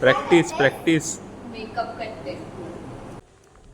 Practice practice makeup करते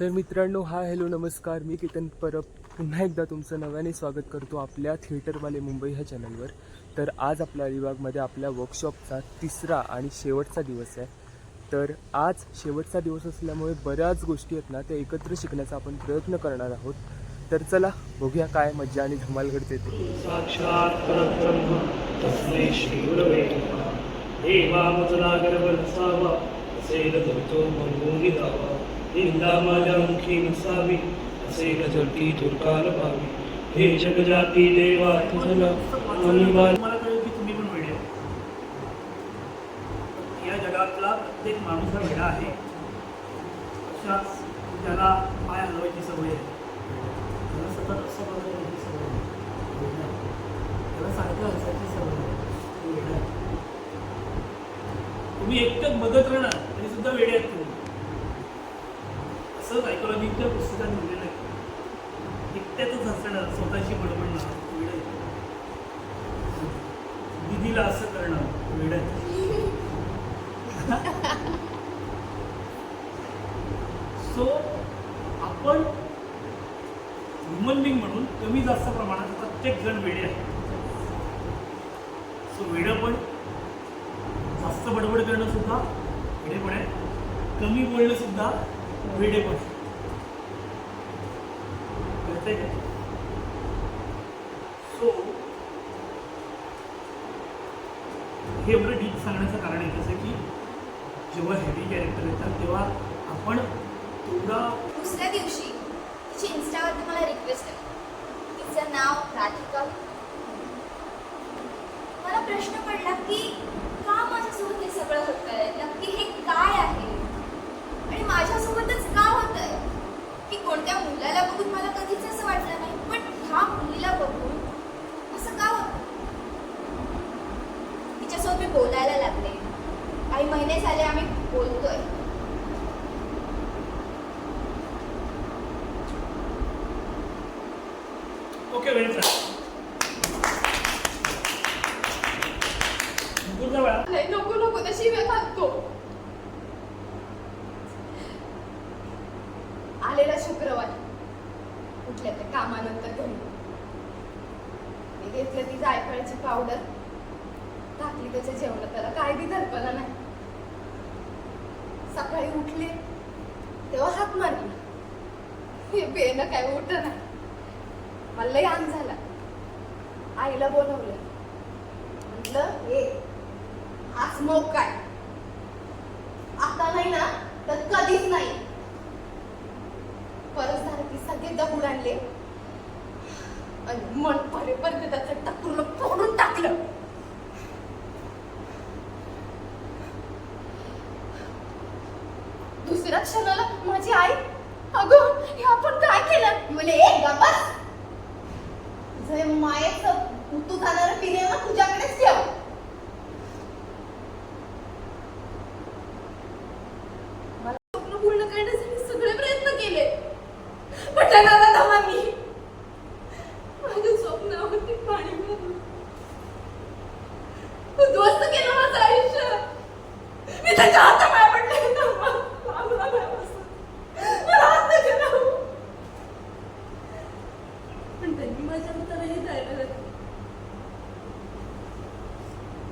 तर मित्रांनो हा हॅलो नमस्कार. मी केतन परब. पुन्हा एकदा तुमचं नव्याने स्वागत करतो आपल्या थिएटरवाले मुंबई ह्या चॅनलवर तर आज आपल्या अलिबागमध्ये आपल्या वर्कशॉपचा तिसरा आणि शेवटचा दिवस आहे. तर आज शेवटचा दिवस असल्यामुळे बऱ्याच गोष्टी आहेत ना त्या एकत्र शिकण्याचा आपण प्रयत्न करणार आहोत. तर चला बघूया काय मज्जा आणि धमाल घडते ते. साक्षात परब्रह्म तस्मै श्री गुरवे नमः देवामुद्रा गर्भनसावा असेल धरतो मंगोनी दावा निंदा माझ्या मुखी नसावी असेल जटी दुर्काल भावी हे जगजाती देवा तुझला अनिवार्य मला कळलं की तुम्ही पण वेडे आहे. या जगातला प्रत्येक माणूस हा वेडा आहे अशाच ज्याला पाय हलवायची सवय आहे त्याला सतत असं बघायची सवय आहे वेडा आहे. त्याला सारखं हसायची सवय आहे तो वेडा आहे. तुम्ही एकटक बघत राहणार तरी सुद्धा वेडे आहेत तुम्ही. असं सायकोलॉजीच्या पुस्तकात लिहिलेलं आहे. एकट्यातच हसणार स्वतःशी बडबडणार वेडा दिदीला असं करणार वेळ सो आपण ह्युमन बिंग म्हणून कमी जास्त प्रमाणात प्रत्येक जण वेळे आहे सो वेडं पण जास्त करणं सुद्धा वेडेपण आहे कमी बोलणं सुद्धा वेडेपण आहे. कळतंय का सो हे एवढं डीप सांगण्याचं कारण आहे की जेव्हा हेवी कॅरेक्टर येतात तेव्हा आपण तेवढा दुसऱ्या दिवशी तिची इन्स्टावरती मला रिक्वेस्ट आली तिचं नाव राधिका मला प्रश्न पडला की का माझ्यासोबत हे सगळं होत आहे नक्की हे काय आहे आणि माझ्यासोबतच का होत आहे की कोणत्या मुलाला बघून मला कधीच असं वाटलं नाही पण ह्या मुलीला बघून असं का होतं तिच्यासोबत मी बोलायला लागले. काही महिने झाले आम्ही बोलतोय. ओके नको नको तशी वेळ घालतो आलेला शुक्रवार. उठल्या त्या कामानंतर घरी. मी घेतलं ती जायफळाची पावडर टाकली त्याच्या जेवण त्याला काय बी कल्पना नाही. सकाळी उठले तेव्हा हात मारली. हे बेनं काय उठ नाही. मला लय अंग झाला. आईला बोलवलं. म्हटलं हे आज मग काय? आता नाही ना तर कधीच नाही. परत झालं की सगळे दगड आणले. आणि मन परेपर्यंत त्याचं टक्कून फोडून टाकलं दुसऱ्या क्षणाला माझी आई? अगं हे आपण काय केलं? मी बोले ए गप्पा जे मायेचं उतू जाणारं पिणे ना तुझ्याकडेच ठेव मला स्वप्न पूर्ण करण्यासाठी सगळे प्रयत्न केले पण त्यांना धावा मी माझ्या स्वप्नावरती पाणी मारलं उद्ध्वस्त केलं माझं आयुष्य मी त्याच्या हातापाय पडले मला हात नका लावू. पण त्यांनी माझ्या हातालाही द्यायला लागले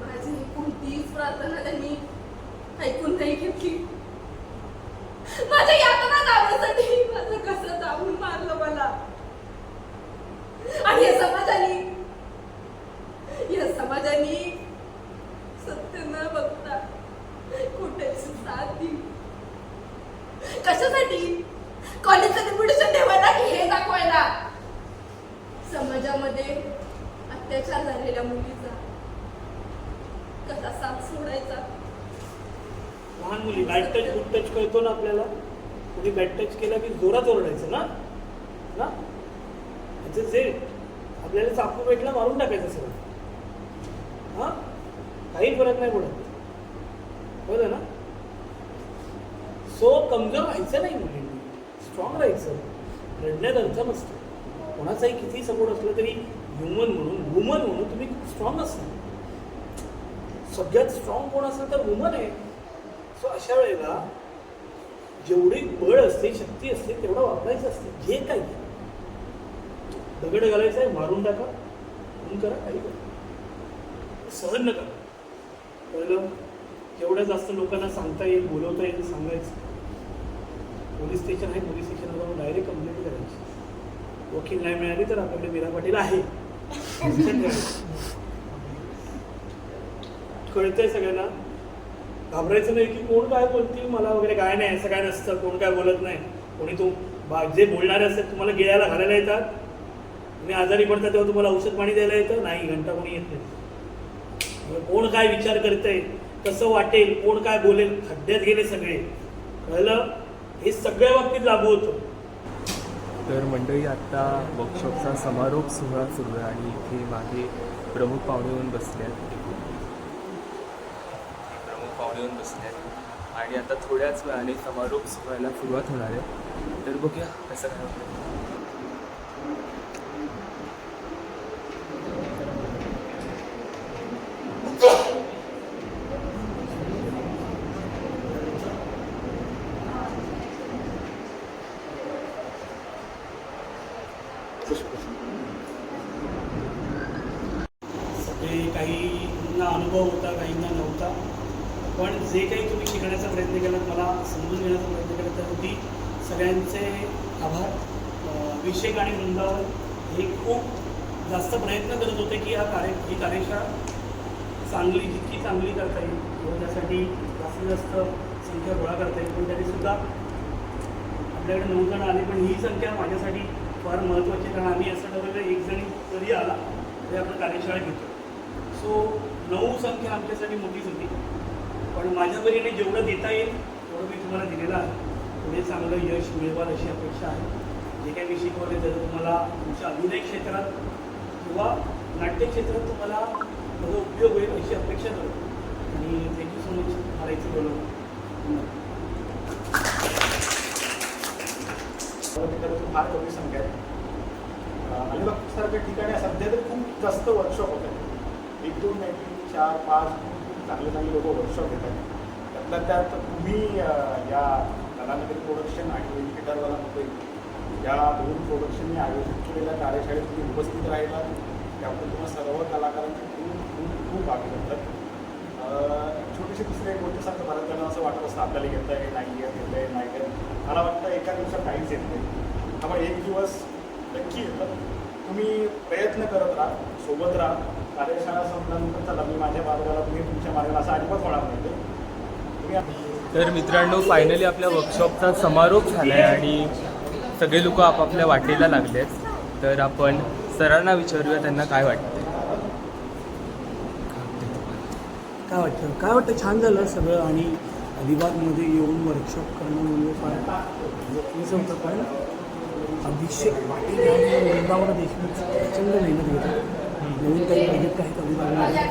माझी कोणतीच प्रार्थना त्यांनी ऐकून नाही घेतली माझ्या यातना दाबण्यासाठी माझं कसं दाबून मारलं मला आणि या समाजाने या समाजाने सत्य न बघता कुठेच साथ दिली कशासाठी कॉलेजचं रेप्युटेशन ठेवायला की हे दाखवायला समाजामध्ये अत्याचार झालेल्या मुलीचा कसा साथ सोडायचा लहान मुली. बॅट टच गुड टच कळतो ना आपल्याला. कोणी बॅट टच केला की जोरात ओरडायचं ना? ना? म्हणजे जे आपल्याला चाकू भेटला मारून टाकायचं सगळं. हा? काही फरक नाही पडत. बरं ना? सो कमजोर व्हायचं नाही मुलींनी. स्ट्रॉंग राहायचं. रडण्यात अर्थम असतो. कोणाचाही किती सपोर्ट असला तरी ह्युमन म्हणून वुमन म्हणून तुम्ही स्ट्रॉंग असाल सगळ्यात स्ट्रॉंग कोण असेल तर वुमन आहे. सो अशा वेळेला जेवढी बळ असते शक्ती असते तेवढं वापरायचं असते. जे काही. दगड घालायचं आहे मारून टाका. खून करा काही करा. सहन न करा. कळलं जेवढ्या जास्त लोकांना सांगता येईल बोलवता येईल सांगायचं. पोलीस स्टेशन आहे पोलीस स्टेशनला जाऊन डायरेक्ट कंप्लेंट करायची. वकील नाही मिळाली तर आपल्याकडे मीरा पाटील आहे. कळतंय सगळ्यांना? घाबरायचं नाही की कोण काय बोलतील मला वगैरे काय नाही असं काय नसतं कोण काय बोलत नाही. कोणी तो बा जे बोलणारे असतात तुम्हाला गिळायला घालायला येतात. तुम्ही आजारी पडता तेव्हा तुम्हाला औषध पाणी द्यायला येतं. नाही घंटा कोणी येत नाही. कोण काय विचार करतंय कसं वाटेल कोण काय बोलेल खड्ड्यात गेले सगळे. कळलं? हे सगळ्या बाबतीत लागू होतं. तर मंडळी आत्ता वर्कशॉपचा समारोप सोहळा सुरू आहे आणि इथे मागे प्रमुख पाहुणे येऊन बसले आहेत. येऊन बसले आहेत. आणि आता थोड्याच वेळाने समारोप सोहळ्याला सुरुवात होणार आहे. तर बघूया कसं काय होतं पण जे काही तुम्ही शिकण्याचा प्रयत्न केला मला समजून घेण्याचा प्रयत्न केला त्यासाठी सगळ्यांचे आभार. अं, अभिषेक आणि वृंदावन हे खूप जास्त प्रयत्न करत होते की हा कार्य ही कार्यशाळा चांगली जितकी चांगली करता येईल किंवा त्यासाठी जास्तीत जास्त संख्या गोळा करता येईल. पण तरीसुद्धा आपल्याकडे नऊ जण आले पण ही संख्या माझ्यासाठी फार महत्त्वाची कारण आम्ही असं ठरवलं एक जणी जरी आला तरी आपण कार्यशाळा घेतो सो नऊ संख्या आमच्यासाठी मोठीच होती. पण माझ्या परीने जेवढं देता येईल तेवढं मी तुम्हाला दिलेलं आहे. पुढे चांगलं यश मिळवाल अशी अपेक्षा आहे. जे काही मी शिकवले त्याचा तुम्हाला तुमच्या अभिनय क्षेत्रात किंवा नाट्य क्षेत्रात तुम्हाला त्याचा उपयोग होईल अशी अपेक्षा करतो आणि थँक्यू सो मच मला इथे बोलवलं. फार कमी संख्या आहे अलिबागसारख्या ठिकाणी सध्या तर खूप जास्त वर्कशॉप होत आहेत एक दोन नाही तीन चार पाच चांगले चांगले लोक वर्कशॉप घेतात. आहेत त्यातल्या त्यात तुम्ही या कलानगरी प्रोडक्शन आणि थिएटरवाला मुंबई या दोन प्रोडक्शनने आयोजित केलेल्या कार्यशाळेत तुम्ही उपस्थित राहिला. त्यामुळे तुम्हाला सर्व कलाकारांचे खूप खूप खूप अभिनंदन. छोटीशी दुसरी एक गोष्ट सांगतो बऱ्याच जणांना असं वाटत असतं आपल्याला येतं आहे नाही येत येतं आहे नाही येत मला वाटतं एका दिवसात काहीच येत नाही. त्यामुळे एक दिवस नक्की येतं. तुम्ही प्रयत्न करत राहा सोबत राहा. कार्यशाळा संपल्यानंतर चला मी माझ्या मार्गाला तुम्ही तुमच्या मार्गाला असं अजिबात होणार नाही तर मित्रांनो फायनली आपल्या वर्कशॉपचा समारोप झाला आहे आणि सगळे लोक आपापल्या वाटेला लागले आहेत. तर आपण सरांना विचारूया त्यांना काय वाटतं काय वाटतं? काय वाटतं? छान झालं सगळं आणि अलिबागमध्ये येऊन वर्कशॉप करणं म्हणजे फार होतं पण अभिषेक पाटील आणि वृंदावन देशमुख प्रचंड मेहनत घेतात नवीन काही प्रोजेक्ट आहेत अलिबागमध्ये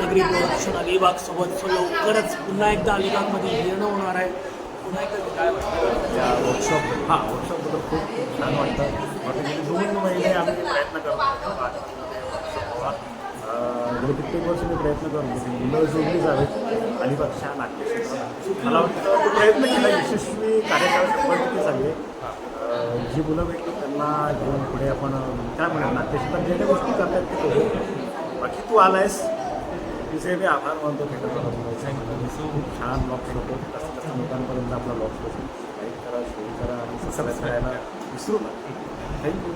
नगरी प्रोडक्शन अलिबाग सोबत लवकरच पुन्हा एकदा अलिबागमध्ये येणं होणार आहे. पुन्हा एकदा काय वाटतं? वर्कशॉप हा वर्कशॉपबद्दल खूप खूप छान वाटतं. वाटतं दोन महिने आम्ही प्रयत्न करतो. गेले कित्येक वर्ष मी प्रयत्न करतो की मुलं जोडली जावेत अलिबागच्या नाट्यक्षेत्रात मला वाटतं तो प्रयत्न केला यशस्वी कार्यशाळा शंभर झाली. जी मुलं भेटली त्यांना घेऊन पुढे आपण काय म्हणा नाट्यक्षेत्रात ज्या ज्या गोष्टी करतात ते करू. बाकी तू आलायस. तुझे मी आभार मानतो थँक्यू खूप छान ब्लॉग्स होतो. जास्त जास्त लोकांपर्यंत आपला ब्लॉग्स होतो. लाईक करा शेअर करा आणि सबस्क्राईब करायला विसरू नका. थँक्यू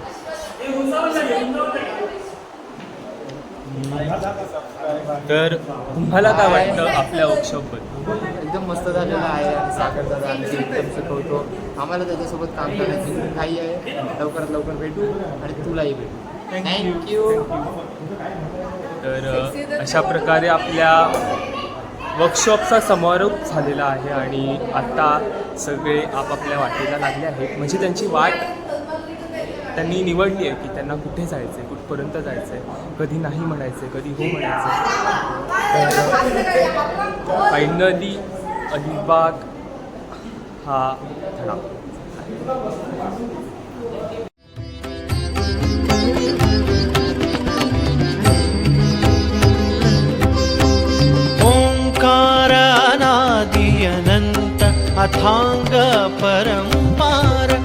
तर तुम्हाला काय वाटतं आपल्या वर्कशॉपबद्दल एकदम मस्त झालेला आहे. आणि सागर दादा आमची एकदम शिकवतो. आम्हाला त्याच्यासोबत काम करण्याची खूप घाई आहे. लवकरात लवकर भेटू आणि तुलाही भेटू. थँक्यू तर अशा प्रकारे आपल्या वर्कशॉपचा समारोप झालेला आहे आणि आता सगळे आपापल्या वाटेला लागले आहेत. म्हणजे त्यांची वाट त्यांनी निवडली आहे की त्यांना कुठे जायचं आहे कुठपर्यंत जायचं आहे कधी नाही म्हणायचं आहे कधी हो म्हणायचं फायनली अलिबाग हा धडा. अथांग अनन्त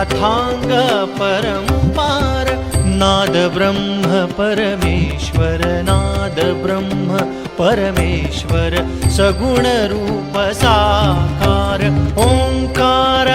अथाङ्गम्पार नाद ब्रह्म परमेश्वर नाद ब्रह्म परमेश्वर सगुणरूपसाकार ओङ्कार